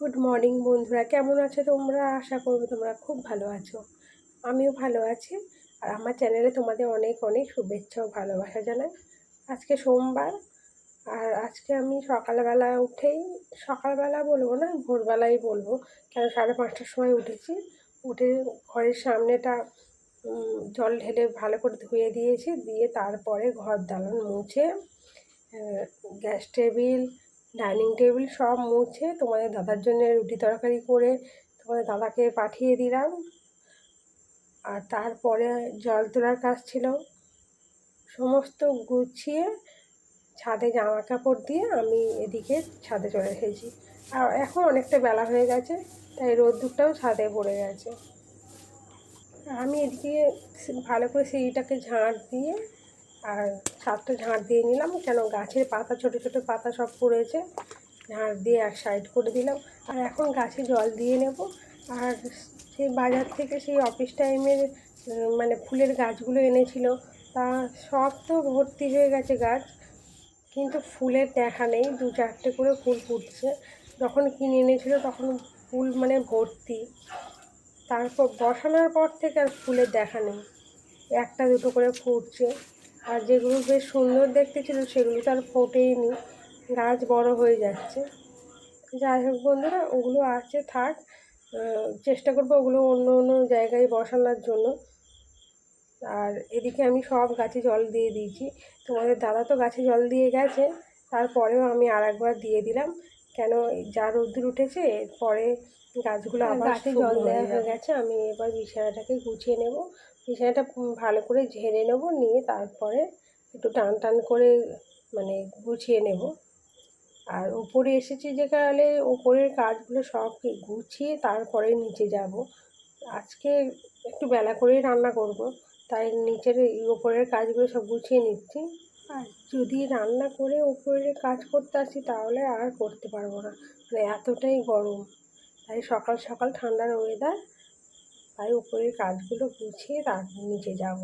Good morning বন্ধুরা। কেমন আছো তোমরা? আশা করব তোমরা খুব ভালো আছো। আমিও ভালো আছি। আর আমার চ্যানেলে তোমাদের অনেক অনেক শুভেচ্ছা ও ভালোবাসা জানাই। আজকে সোমবার। আর আজকে আমি সকালবেলা উঠেই, সকালবেলা বলব না, ভোরবেলাই বলব। কেন সাড়ে পাঁচটার সময় উঠেছি। উঠে ঘরের সামনেটা জল ঢেলে ভালো করে ধুয়ে দিয়েছি। দিয়ে তারপরে ঘর দালান মুছে গ্যাস টেবিল ডাইনিং টেবিল সব মুছে তোমাদের দাদার জন্য রুটি তরকারি করে তোমাদের দাদাকে পাঠিয়ে দিলাম। আর তারপরে জল তোলার কাজ ছিল। সমস্ত গুছিয়ে ছাদে জামা কাপড় দিয়ে আমি এদিকে ছাদে চলে এসেছি। আর এখন অনেকটা বেলা হয়ে গেছে, তাই রোদ্দুরটাও ছাদে পড়ে গেছে। আমি এদিকে ভালো করে সিঁড়িটাকে ঝাঁট দিয়ে আর ছাদটা ঝাঁট দিয়ে নিলাম, কেন গাছের পাতা, ছোটো ছোটো পাতা সব পড়েছে। ঝাঁট দিয়ে এক সাইড করে দিলাম। আর এখন গাছে জল দিয়ে নেব। আর সেই বাজার থেকে সেই অফিস টাইমের মানে ফুলের গাছগুলো এনেছিল, তা সব তো ভর্তি হয়ে গেছে গাছ। কিন্তু ফুলের দেখা নেই, দু চারটে করে ফুল ফুটছে। যখন কিনে এনেছিল তখন ফুল মানে ভর্তি। তারপর বসানোর পর থেকে আর ফুলের দেখা নেই। একটা দুটো করে ফুটছে। আর যেগুলো বেশ সুন্দর দেখতে ছিল সেগুলো তো আর ফোটেই নি গাছ বড় হয়ে যাচ্ছে। যাই হোক বন্ধুরা ওগুলো আছে থাক। চেষ্টা করব ওগুলো অন্য অন্য জায়গায় বসানোর জন্য। আর এদিকে আমি সব গাছে জল দিয়ে দিয়েছি। তোমাদের দাদা তো গাছে জল দিয়ে গেছে। তারপরেও আমি আর একবার দিয়ে দিলাম। কেন যা রোদ্দুর উঠেছে পরে গাছগুলো আবার গাছে জল দেওয়া হয়ে গেছে। আমি এবার বিছানাটাকে গুছিয়ে নেব। উম ভালো করে ঝেড়ে নেব, নিয়ে তারপরে একটু টান টান করে মানে গুছিয়ে নেব। আর উপরে এসেছি যেখানে উপরের কাজগুলো সব গুছিয়ে তারপরে নিচে যাব। আজকে একটু বেলা করেই রান্না করব, তাই নিচের এই উপরের কাজগুলো সব গুছিয়ে নিচ্ছি। আর যদি রান্না করে উপরের কাজ করতে আসি তাহলে আর করতে পারব না মানে এতটাই গরম। তাই সকাল সকাল ঠান্ডার ওয়েদার তাই উপরের কাজগুলো গুছিয়ে তারপর নিচে যাব।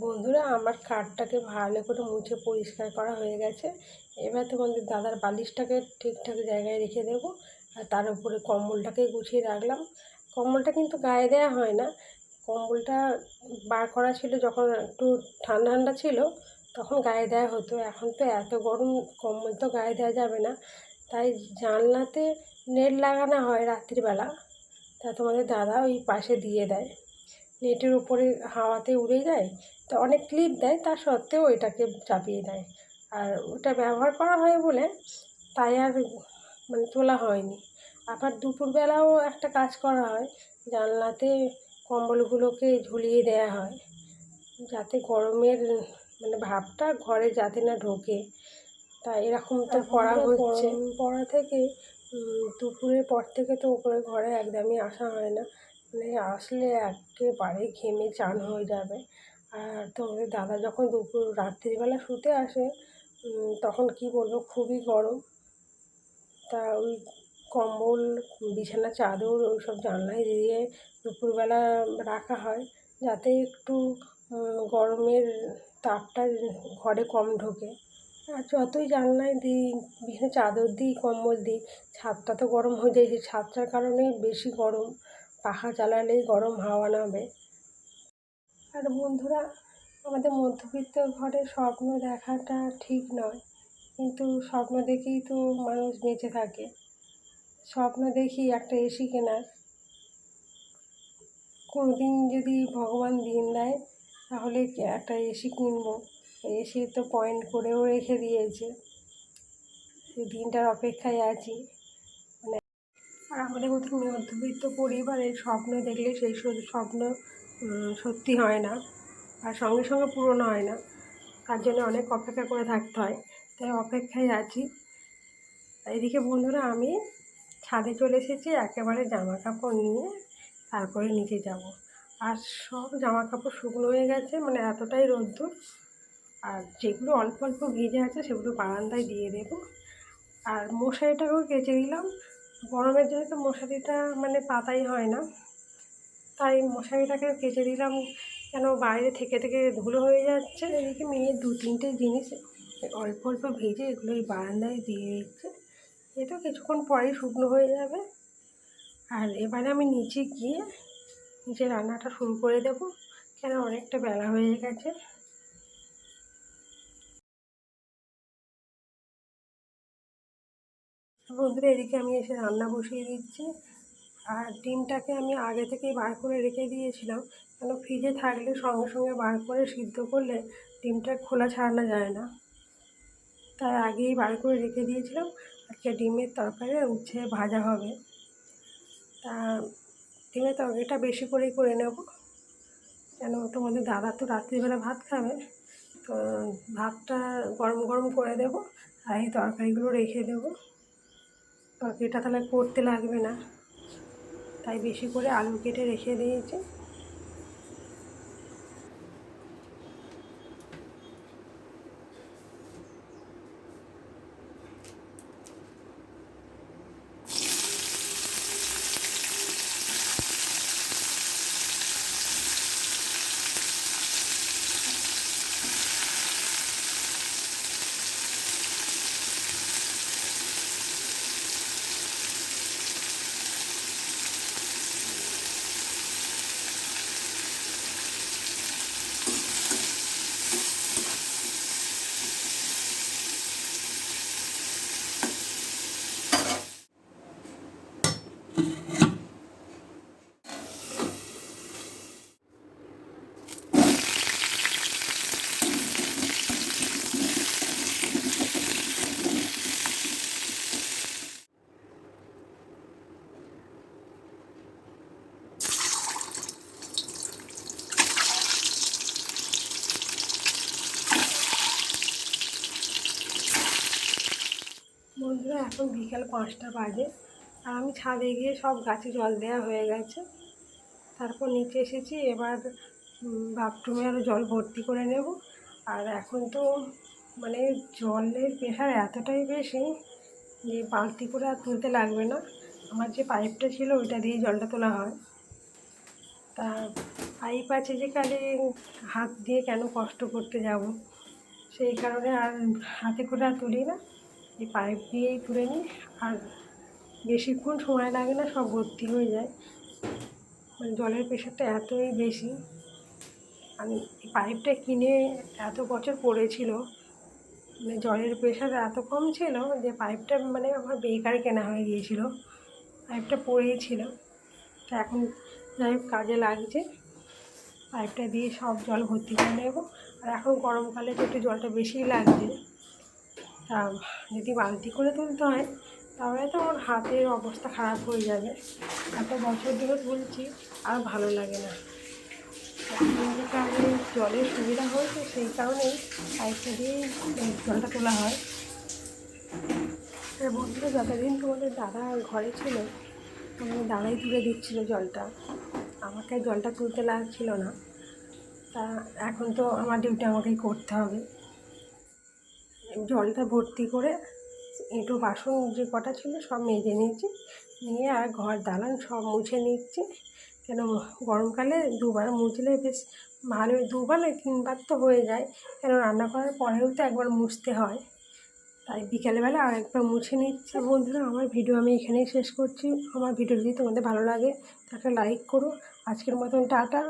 বন্ধুরা, আমার খাটটাকে ভালো করে মুছে পরিষ্কার করা হয়ে গেছে। এবার তোমাদের দাদার বালিশটাকে ঠিকঠাক জায়গায় রেখে দেবো আর তার উপরে কম্বলটাকে গুছিয়ে রাখলাম। কম্বলটা কিন্তু গায়ে দেওয়া হয় না। কম্বলটা বার করা ছিল যখন একটু ঠান্ডা ঠান্ডা ছিল, তখন গায়ে দেওয়া হতো। এখন তো এত গরম, কম্বল তো গায়ে দেওয়া যাবে না। তাই জানলাতে নেট লাগানো হয় রাত্রিবেলা। তা তোমাদের দাদা ওই পাশে দিয়ে দেয়। নেটের উপরে হাওয়াতে উড়ে যায় তো অনেক ক্লিপ দেয় তা সত্ত্বেও এটাকে চাপিয়ে দেয়। আর ওটা ব্যবহার করা হয় বলে তাই আর মানে তোলা হয়নি। আবার দুপুরবেলাও একটা কাজ করা হয় জানলাতে কম্বলগুলোকে ঝুলিয়ে দেওয়া হয় যাতে গরমের মানে ভাবটা ঘরে যাতে না ঢোকে। তা এরকম তো করা হচ্ছে। পড়া থেকে দুপুরের পর থেকে তো ওপরে ঘরে একদমই আসা হয় না। মানে আসলে একেবারে ঘেমে চান হয়ে যাবে। আর তোমাদের দাদা যখন দুপুর, রাত্রিবেলা শুতে আসে তখন কি বলব, খুবই গরম। তা ওই কম্বল, বিছানা, চাদর ওই সব জানলায় দিয়ে দুপুরবেলা রাখা হয়, যাতে একটু গরমের তাপটা ঘরে কম ঢোকে। আর যতই জানলায় দিই বিভিন্ন চাদর দিই, কম্বল দিই, ছাদটা তো গরম হয়ে যায় যে ছাদটার কারণেই বেশি গরম। পাখা চালালেই গরম হাওয়া নামে। আর বন্ধুরা, আমাদের মধ্যবিত্ত ঘরে স্বপ্ন দেখাটা ঠিক নয়। কিন্তু স্বপ্ন দেখেই তো মানুষ বেঁচে থাকে। স্বপ্ন দেখি একটা এসি কেনার। কোনো দিন যদি ভগবান দিন দেয়, তাহলে একটা এসি কিনবো? এসি তো পয়েন্ট করেও রেখে দিয়েছে। দিনটার অপেক্ষায় আছি। আর আমাদের মতো মধ্যবিত্ত পরিবারের স্বপ্ন দেখলে সেই স্বপ্ন সত্যি হয় না। আর সঙ্গে সঙ্গে পূরণ হয় না। তার জন্য অনেক অপেক্ষা করে থাকতে হয়। তাই অপেক্ষায় আছি। এদিকে বন্ধুরা, আমি ছাদে চলে এসেছি, একেবারে জামা কাপড় নিয়ে তারপরে নিচে যাব। আর সব জামা কাপড় শুকনো হয়ে গেছে মানে এতটাই রোদ্দুর। আর যেগুলো অল্প অল্প ভিজে আছে, সেগুলো বারান্দায় দিয়ে দেবো। আর মশারিটাকেও কেচে দিলাম। গরমের জন্য তো মশারিটা মানে পাতাই হয় না। তাই মশারিটাকে কেচে দিলাম কেন বাইরে থেকে থেকে ধুলো হয়ে যাচ্ছে। এদিকে মেয়ের দু তিনটে জিনিস অল্প অল্প ভেজে এগুলো এই বারান্দায় দিয়ে দিচ্ছে। এ তো কিছুক্ষণ পরেই শুকনো হয়ে যাবে। আর এবারে আমি নিচে গিয়ে নিচে রান্নাটা শুরু করে দেবো। কেন অনেকটা বেলা হয়ে গেছে। বন্ধুরা, এদিকে আমি এসে রান্না বসিয়ে দিচ্ছি। আর ডিমটাকে আমি আগে থেকেই বার করে রেখে দিয়েছিলাম। কেন ফ্রিজে থাকলে সঙ্গে সঙ্গে বার করে সিদ্ধ করলে ডিমটা খোলা ছাড়ানো যায় না। তাই আগেই বার করে রেখে দিয়েছিলাম। আজকে ডিমের তরকারি উচ্ছে ভাজা হবে। তা ডিমের তরকারিটা বেশি করেই করে নেব। কেন তোমাদের দাদা তো রাত্রিবেলা ভাত খাবে। তো ভাতটা গরম গরম করে দেবো। আর এই তরকারিগুলো রেখে দেবো। তরকারিটা তাহলে করতে লাগবে না। তাই বেশি করে আলু কেটে রেখে দিয়েছি। বন্ধুরা, এখন বিকাল পাঁচটা বাজে। আর আমি ছাদে গিয়ে সব গাছে জল দেওয়া হয়ে গেছে। তারপর নিচে এসেছি, এবার বাথরুমে আরও জল ভর্তি করে নেব। আর এখন তো মানে জলের প্রেশার এতটাই বেশি যে বালতি করে আর তুলতে লাগবে না। আমার যে পাইপটা ছিল, ওইটা দিয়ে জলটা তোলা হয়। তা পাইপ আছে যে কালে হাত দিয়ে কেন কষ্ট করতে যাব? সেই কারণে আর হাতে করে আর তুলি না। এই পাইপ দিয়েই তুলে নিই আর বেশিক্ষণ সময় লাগে না, সব ভর্তি হয়ে যায়। মানে জলের প্রেশারটা এতই বেশি। আমি এই পাইপটা কিনে এত বছর পড়েছিল মানে জলের প্রেশার এত কম ছিল যে পাইপটা মানে আমার বেকার কেনা হয়ে গিয়েছিল, পাইপটা পড়েই ছিল তা এখন যাই কাজে লাগছে, পাইপটা দিয়ে সব জল ভর্তি করে নেব। আর এখন গরমকালে তো একটু জলটা বেশিই লাগছে। তা যদি বালতি করে তুলতে হয়, তাহলে তো আমার হাতের অবস্থা খারাপ হয়ে যাবে। এত বছর ধরে তুলছি, আর ভালো লাগে না। আমি জলের সুবিধা হয়েছে, সেই কারণেই পাইপটা এই জলটা তোলা হয়। আর বন্ধুরা, যতদিন তোমাদের দাদা ঘরে ছিল, আমার দাদাই তুলে দিচ্ছিল জলটা। আমাকে জলটা তুলতে লাগছিল না। তা এখন তো আমার ডিউটি আমাকেই করতে হবে। জলটা ভর্তি করে এঁটো বাসন যে কটা ছিল সব মেজে নিয়েছি। নিয়ে আর ঘর দালান সব মুছে নিচ্ছি। কেন গরমকালে দুবার মুছলে বেশ ভালো দুবার তিনবার তো হয়ে যায়। কেন রান্না করার পরেও তো একবার মুছতে হয়। তাই বিকেলবেলা আর একবার মুছে নিচ্ছি। বন্ধুরা, আমার ভিডিও আমি এখানেই শেষ করছি। আমার ভিডিও যদি তোমাদের ভালো লাগে তাকে লাইক করো। আজকের মতন টাটা।